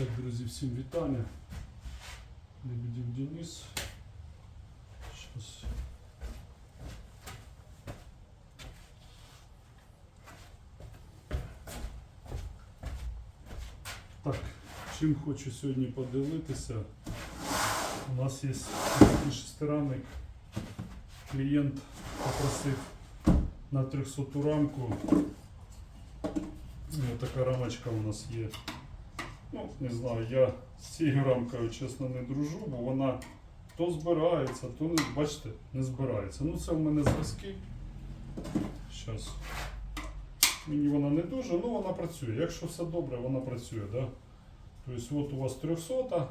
Так, друзі, всім вітання. Лебедів Денис. Щас. Так, чим хочу сьогодні поділитися. У нас є такий шестирамник. Клієнт попросив на 300 рамку. Ось така рамочка у нас є. Ну, не знаю, я з цією рамкою, чесно, не дружу, бо вона то збирається, то не, бачите, не збирається. Ну це в мене зразки. Щас. Мені вона не дуже, ну вона працює. Якщо все добре, вона працює, да? Тобто от у вас 300,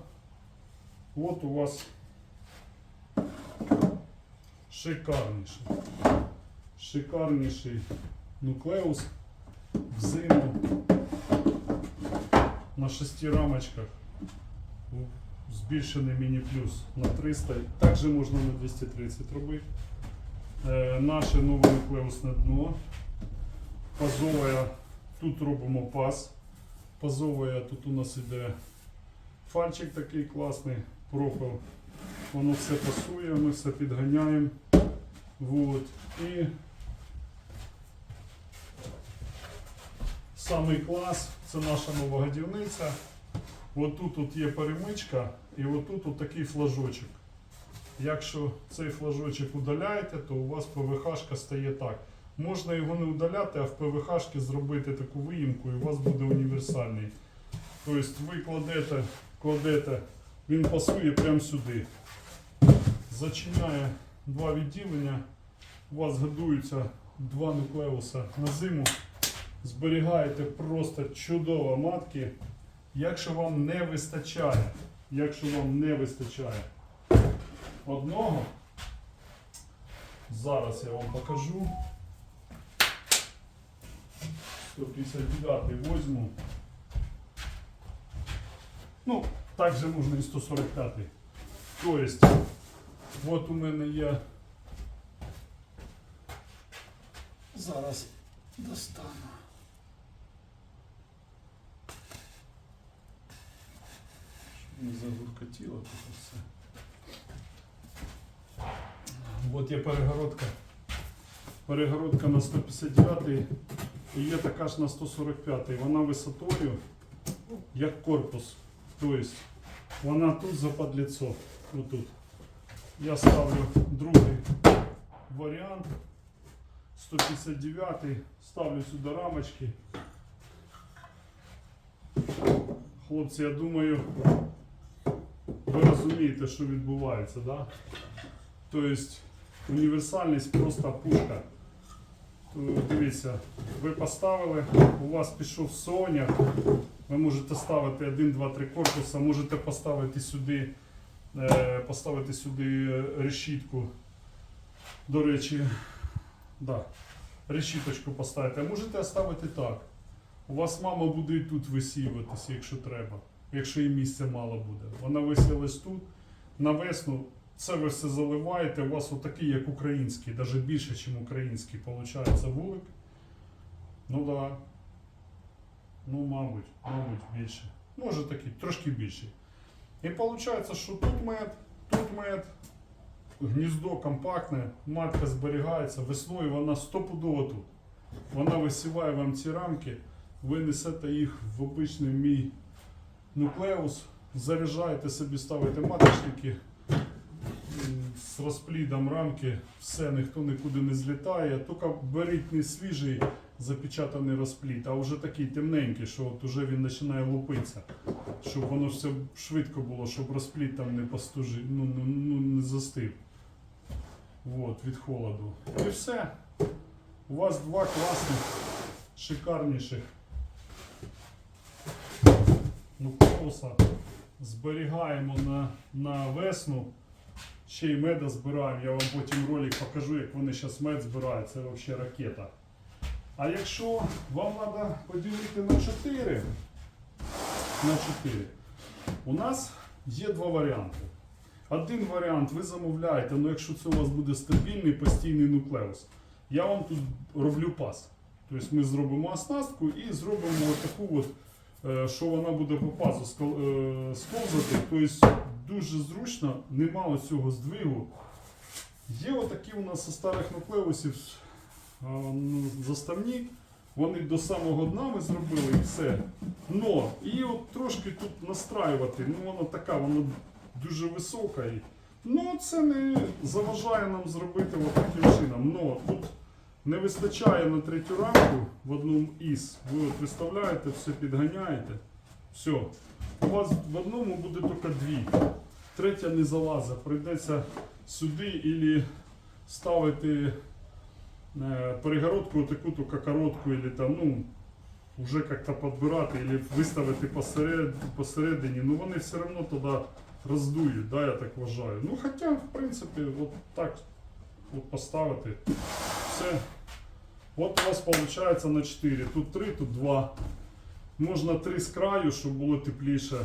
от у вас шикарніший. Шикарніший нуклеус в зиму на шести рамочках збільшений міні-плюс на 300, також можна на 230 робити. Е, наше нове нуклеусне дно. Пазовая, тут робимо паз. Пазовая, тут у нас іде фальчик такий класний, профил. Воно все пасує, ми все підганяємо. Вот. І Самий клас це наша нова годівниця. Отут от є перемичка і отут от такий флажочок. Якщо цей флажочок удаляєте, то у вас ПВХ стає так. Можна його не удаляти, а в ПВХ зробити таку виїмку і у вас буде універсальний. Тобто ви кладете, кладете, він пасує прямо сюди. Зачиняє два відділення, у вас годуються два нуклеуса на зиму зберігаєте просто чудово матки. Якщо вам не вистачає, якщо вам не вистачає одного, зараз я вам покажу. 159 возьму. Ну, також можна і 145. Тобто, от у мене є. Зараз достану. Не загуркотіло тут все. От є перегородка. Перегородка на 159 і є така ж на 145. Вона висотою як корпус. Тобто вона тут западліцо. Отут. Я ставлю другий варіант. 159 ставлю сюди рамочки. Хлопці, я думаю, розумієте, що відбувається, да? Тобто універсальність просто пушка. Дивіться, ви поставили, у вас пішов соняк, ви можете ставити 1, 2, 3 корпуса, можете поставити сюди, е, поставити сюди решітку. До речі, да, решіточку поставити, а можете оставити так. У вас мама буде і тут висіюватися, якщо треба, якщо і місця мало буде. Вона висілась тут. На весну це ви все заливаєте, у вас отакий, як український, навіть більше, ніж український, виходить вулик. Ну да. Ну, мабуть, мабуть, більше. Може такий, трошки більший. І виходить, що тут мед, тут мед, гніздо компактне, матка зберігається, весною вона стопудово тут. Вона висіває вам ці рамки, ви несете їх в обичний мій нуклеус, заряджаєте собі, ставите маточники з розплідом рамки, все, ніхто нікуди не злітає. Тільки беріть не свіжий запечатаний розплід, а вже такий темненький, що от уже він починає лупитися. Щоб воно все швидко було, щоб розплід там не постужив, ну, ну, ну не застив. От, від холоду. І все. У вас два класних, шикарніших нуклеуса. Зберігаємо на, на весну. Ще й меда збираємо. Я вам потім ролик покажу, як вони зараз мед збирають. Це взагалі ракета. А якщо вам треба поділити на 4, на 4, у нас є два варіанти. Один варіант ви замовляєте, але якщо це у вас буде стабільний постійний нуклеус, я вам тут роблю пас. Тобто ми зробимо оснастку і зробимо таку от що вона буде по пазу е, сковзати. Тобто дуже зручно, нема оцього здвигу. Є отакі у нас старих нуклеусів ну, заставні. Вони до самого дна ми зробили і все. Но, і от трошки тут настраювати, ну вона така, вона дуже висока. Ну це не заважає нам зробити от таким чином. Но тут не вистачає на третю рамку в одному із. Ви от виставляєте, все підганяєте. Все. У вас в одному буде тільки дві. Третя не залазить. Прийдеться сюди і ставити е, перегородку таку тільки коротку, или там, ну, вже як-то підбирати, или виставити посеред, посередині. Ну вони все одно тоді роздують, да, я так вважаю. Ну хоча, в принципі, от так от поставити. Все. От у вас виходить на 4. Тут 3, тут 2. Можна 3 з краю, щоб було тепліше.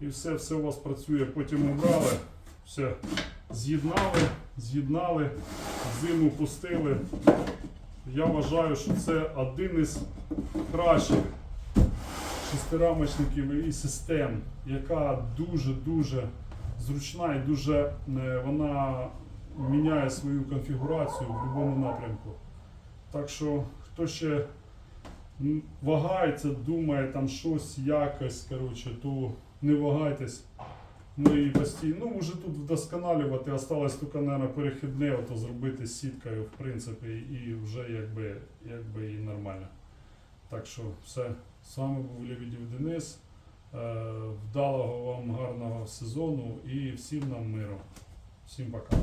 І все, все у вас працює. Потім убрали. Все. З'єднали, з'єднали, зиму пустили. Я вважаю, що це один із кращих шестирамочників і систем, яка дуже-дуже зручна і дуже е, вона міняє свою конфігурацію в будь-якому напрямку. Так що, хто ще вагається, думає там щось, якось, коротше, то не вагайтесь. Ми її постійно, ну вже тут вдосконалювати, осталось тільки, мабуть, перехідне, ото зробити з сіткою, в принципі, і вже якби, якби і нормально. Так що все, з вами був Лебедів Денис. Е, Вдалого вам гарного сезону і всім нам миру. Всім пока.